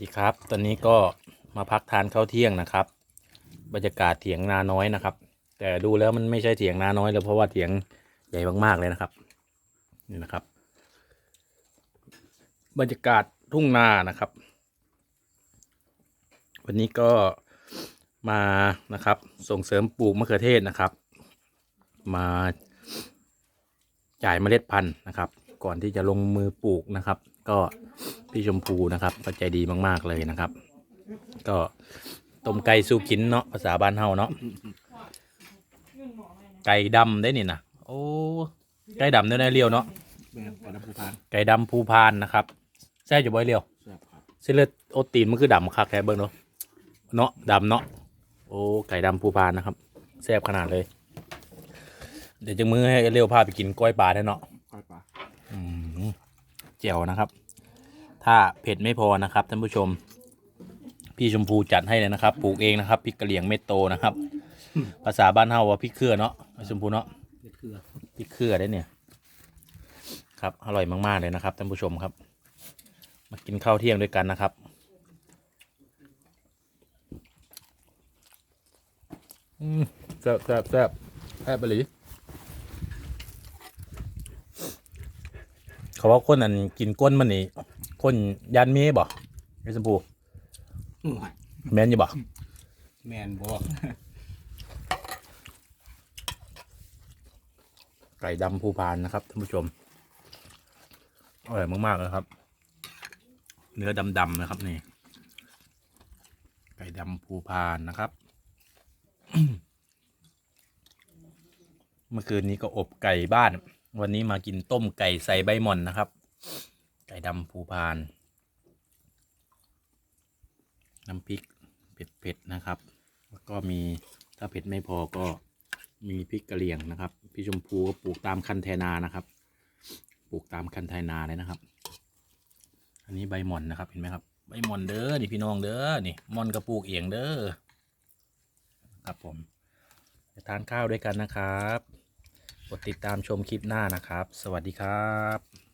ดีครับ ตอนนี้ก็มาพักทานข้าวเที่ยงนะครับ บรรยากาศเถียงนาน้อยนะครับ แต่ดูแล้วมันไม่ใช่เถียงนาน้อยเลยเพราะว่าเถียงใหญ่มากๆเลยนะครับ นี่นะครับ บรรยากาศทุ่งนานะครับ วันนี้ก็มานะครับ ส่งเสริมปลูกมะเขือเทศนะครับ มาจ่ายเมล็ดพันธุ์นะครับ ก่อนที่จะลงมือปลูกนะครับ ก็ พี่ชมพูนะครับก็ใจดีมากๆเลยนะครับ ก็ต้มไก่สู้กินเนาะภาษาบ้านเฮาเนาะไก่ดำได้นี่นะโอ้ไก่ดำได้ได้เรียวเนาะแม่นกระดับผู้พานไก่ดำภูพานนะครับแซ่บอยู่บ่อยเรียวแซ่บครับเส้นเลือดโอตีนมันคือดำคักแค่เบิ้งเนาะเนาะดำเนาะโอ้ไก่ดำภูพานนะครับแซ่บขนาดเลย เดี๋ยวจะมือให้เรียวพาไปกินกล้อยปลาแท้เนาะก้อยปลาอืมเจียวนะครับ ถ้าเผ็ดไม่พอนะครับท่านผู้ชม พี่ชมพูจัดให้เลยนะครับ ปลูกเองนะครับพริกกะเหรี่ยงเม็ดโตนะครับ ภาษาบ้านเฮาว่าพริกเครือเนาะพี่ชมพูเนาะเด็ดเกลือพริกเครือได้เนี่ย ครับอร่อยมากๆเลยนะครับท่านผู้ชมครับ มากินข้าวเที่ยงด้วยกันนะครับ อืมแซ่บแซ่บแซ่บแซ่บไปเลยเขาว่าคนนั้นกินก้นมันนี่ คนยันมีบ่ไอ้ชมพูโอ้ยแม่นอยู่บ่แมนบอกไก่ดำภูพานนะครับท่านผู้ชมอร่อยมากๆเลยครับ เนื้อดำๆนะครับนี่ ไก่ดำภูพานนะครับ เมื่อคืนนี้ก็อบไก่บ้าน วันนี้มากินต้มไก่ใส่ใบหม่อนนะครับ ไก่ดำภูพาน น้ำพริกเผ็ดๆนะครับ แล้วก็มีถ้าเผ็ดไม่พอก็มีพริกกะเหรี่ยงนะครับ พี่ชมพูก็ปลูกตามคันแทนานะครับ ปลูกตามคันไทนาเลยนะครับ อันนี้ใบหม่อนนะครับเห็นไหมครับ ใบหม่อนเด้อนี่พี่น้องเด้อนี่หม่อนกระปลูกเอียงเด้อครับผมทานข้าวด้วยกันนะครับ กดติดตามชมคลิปหน้านะครับ สวัสดีครับ